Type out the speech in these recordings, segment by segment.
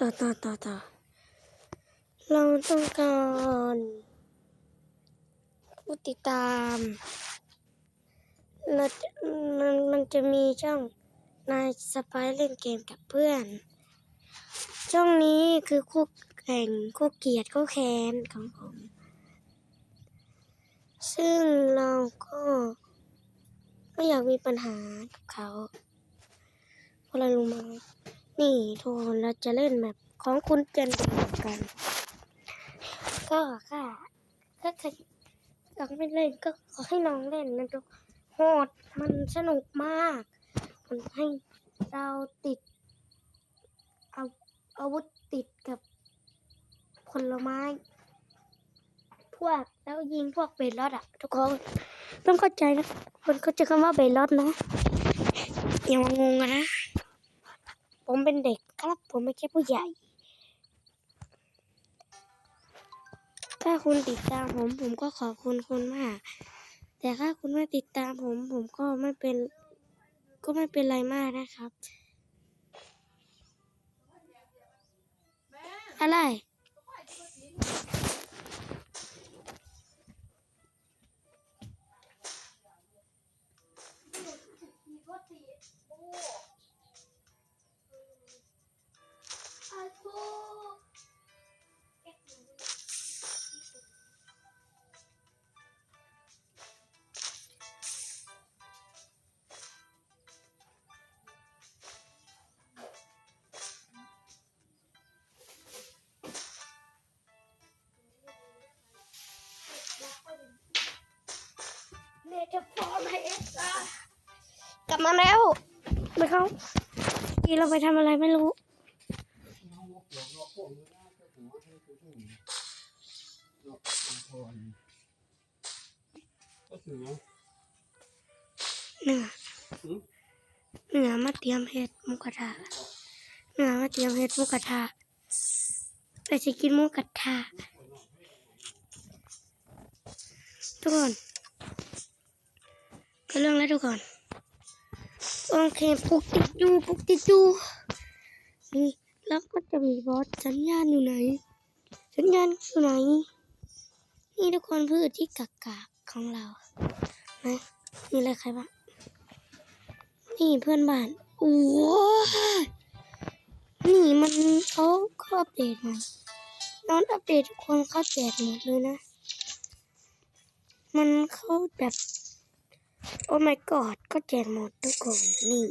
ต่อต่อต่อต่อเราต้องการผู้ติดตามเรามันมันจะมีช่องนายสปายเล่นเกมกับเพื่อน ช่องนี้คือคู่แข่งคู่เกียดคู่แค้นของผม ซึ่งเราก็ไม่อยากมีปัญหากับเขาเพราะอะไรรู้ไหม นี่ทุกคนเราจะเล่นแบบของคุณเจนเดียวกัน ก็ค่ะถ้าใครอยังไม่เล่นก็ขอให้น้องเล่นนะทุกโหดมันสนุกมาก มันให้เราติดเอาอาวุธติดกับผลไม้ พวกแล้วยิงพวกเบลลอดอะทุกคนต้องเข้าใจนะมันเข้าใจคำว่าเบลลอดนะ อย่ามางงนะ ผมเป็นเด็กครับ ผมไม่ใช่ผู้ใหญ่ ถ้าคุณติดตามผม ผมก็ขอบคุณคุณมาก แต่ถ้าคุณไม่ติดตามผม ผมก็ไม่เป็น ก็ไม่เป็นไรมากนะครับ อะไร กซ์อะกลับมาแล้วไปเขาทีเราไปทำอะไรไม่รู้ เหนือเหนือมาเตรียมเห็ดมุกกระทะเหนือมาเตรียมเห็ดมุกกระทะไปจะกินมุกกระทะทุกคน เรื่องแล้วทุกคนโอเคปุกติดอยู่ปุกติดอยู่นี่แล้วก็จะมีบอสสัญญาณอยู่ไหน สัญญาณอยู่ไหน นี่ทุกคนพืชที่กักกากๆของเรานะมีอะไรใครบ้างนี่เพื่อนบ้านโอ้ยนี่มันเขาเขาอัปเดตมาน้องอัปเดตทุกคนเขาแจกหมดเลยนะ มันเขาแบบ โอ้ my god ก็แจกหมดทุกคนนี่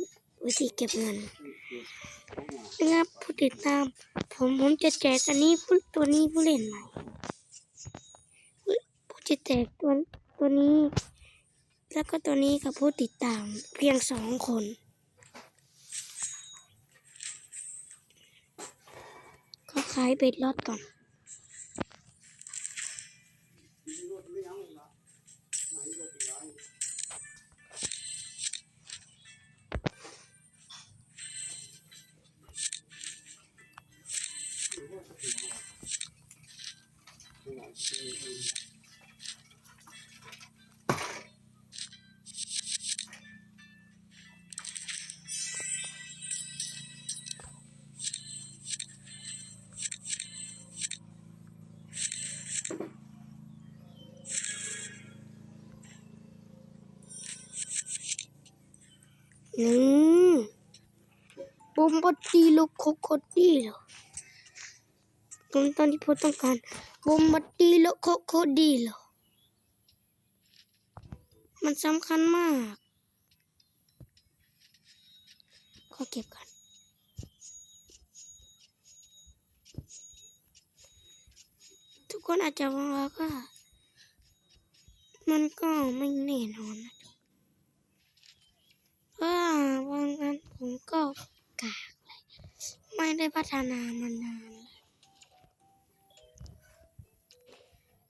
วิธีเก็บเงินนะครับผู้ติดตาม ผมผมจะแจกอันนี้ผู้ตัวนี้ผู้เล่นใหม่ผู้จะแจกตัวตัวนี้ แล้วก็ตัวนี้กับผู้ติดตามเพียงสองคนก็ขายเบ็ดลอดก่อน บุมบดีโลโคโคดีโลตอนตอนที่ผมต้องการบุมบดีโลโคโคดีโลมันสำคัญมากขอเก็บก่อนทุกคนอาจจะว่าว่ามันก็ไม่แน่นอนนะว่าวันนั้นผมก็ กากเลย ไม่ได้พัฒนามานานเลย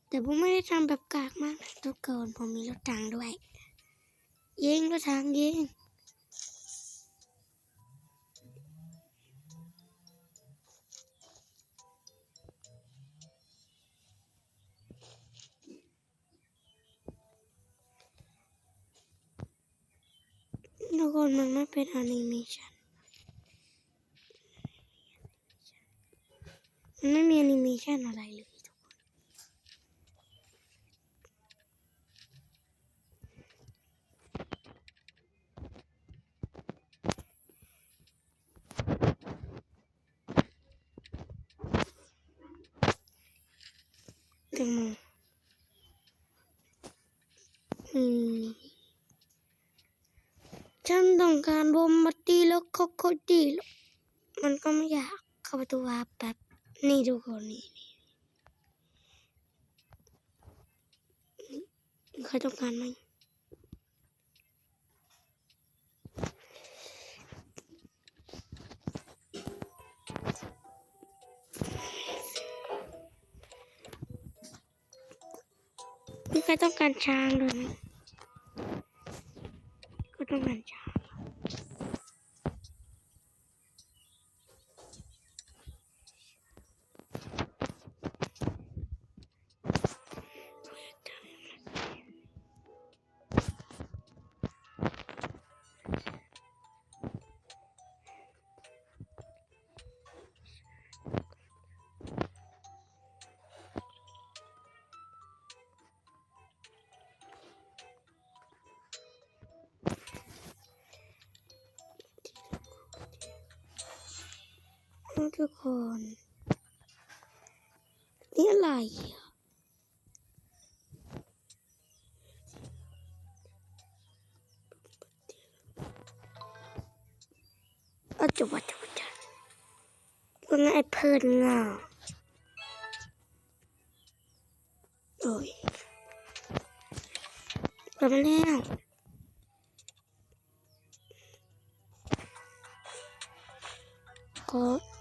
แต่ผมไม่ได้ทำแบบกากมากนะทุกคนผมมีรถถังด้วย ยิงรถถังยิงทุกคนมันไม่เป็นแอนิเมชัน มัน ไม่มีแอนิเมชันอะไรเลยทุกคนแตงมอืมฉันต้องการบอมบัตตีแล้วโคโคดีแล้วมันก็ไม่อยากเข้าประตูวาร์ปแบบ นี่ทุกคนนี่นี่ใครต้องการไหมมีใครต้องการช้างด้วยไหมก็ต้องการช้าง ทุกคน นี่อะไรอาจุบจุบจุบมันไอเพิ่นง่ะโอ้ยเปิดมาแล้วก็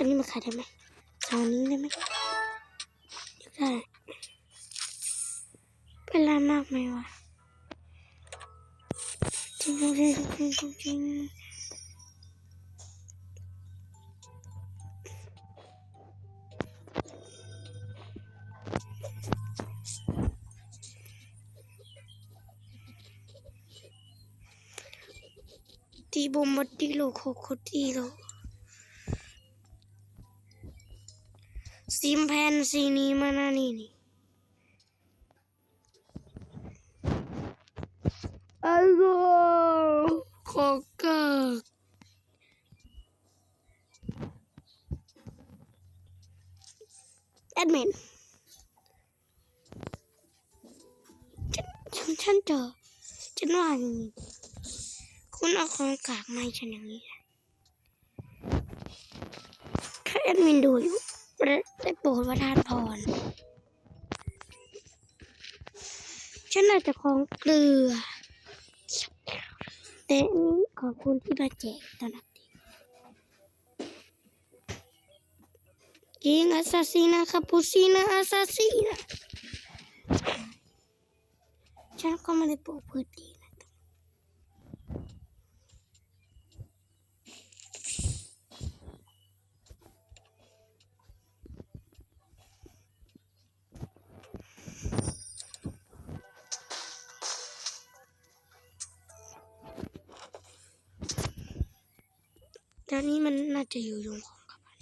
อันนี้มาขายได้ไหมเอานี้ได้ไหมได้เป็นไรมากไหมวะจริงจริงจริงจริงจริงตีบอมบดีโลโคโคดีโล ซิมแพนซีนี้มานานี่นี่อ้โหขอเกิกแอดมินฉันฉันฉันเจอฉันว่าอย่างนี้คุณเอาของกากมาให้ฉันอย่างนี้ถ้าแอดมินดูอยู่ ได้โปรดประทานพร ฉันอาจจะของเกลือ แต่นี้ขอบคุณที่มาแจกตอนนับดียิงอาซาซีนาคาปูซีนาอาซาซีนาฉันก็ไม่ได้โปรดพืชดี นะตอนนี้มันน่าจะอยู่ยงของกับมัน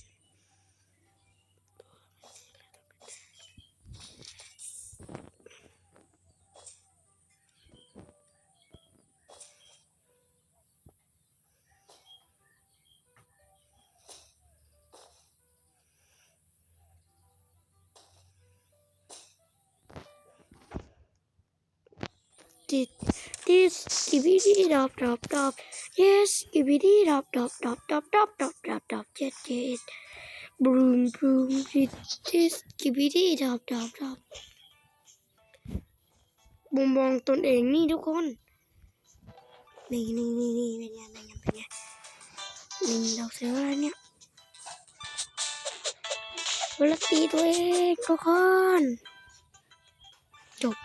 ติด this skibidi dop dop dop yes skibidi dop dop dop dop dop dop dop dop jet jet broom broom this this skibidi dop dop dop มุมมองตนเองนี่ทุกคน นี่นี่นี่นี่เป็นไงเป็นไงเป็นไงนี่ดอกเสืออะไรเนี่ยเวลาตีตัวเองทุกคนจบ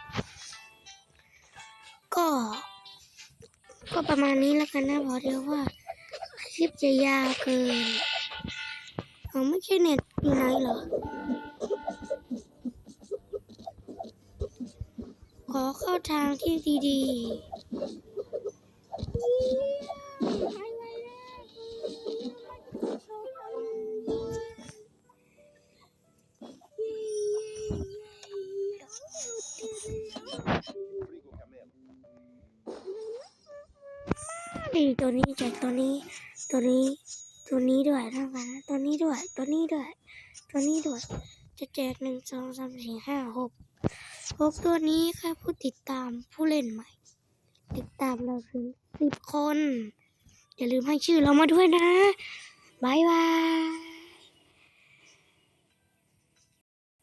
ก็ ก็ประมาณนี้แล้วกันนะเพราะเดียวว่าคลิปจะยาวเกินเอาไม่ใช่เน็ตอยู่ไหนเหรอ ขอเข้าทางที่ดีๆ ตัวนี้ ตัวนี้ ตัวนี้ด้วยทั้งนั้นตัวนี้ด้วย ตัวนี้ด้วย ตัวนี้ด้วย จะแจกหนึ่งสองสามสี่ห้าหกหกตัวนี้ค่ะผู้ติดตามผู้เล่นใหม่ ติดตามเราคือสิบคน อย่าลืมให้ชื่อเรามาด้วยนะบายบาย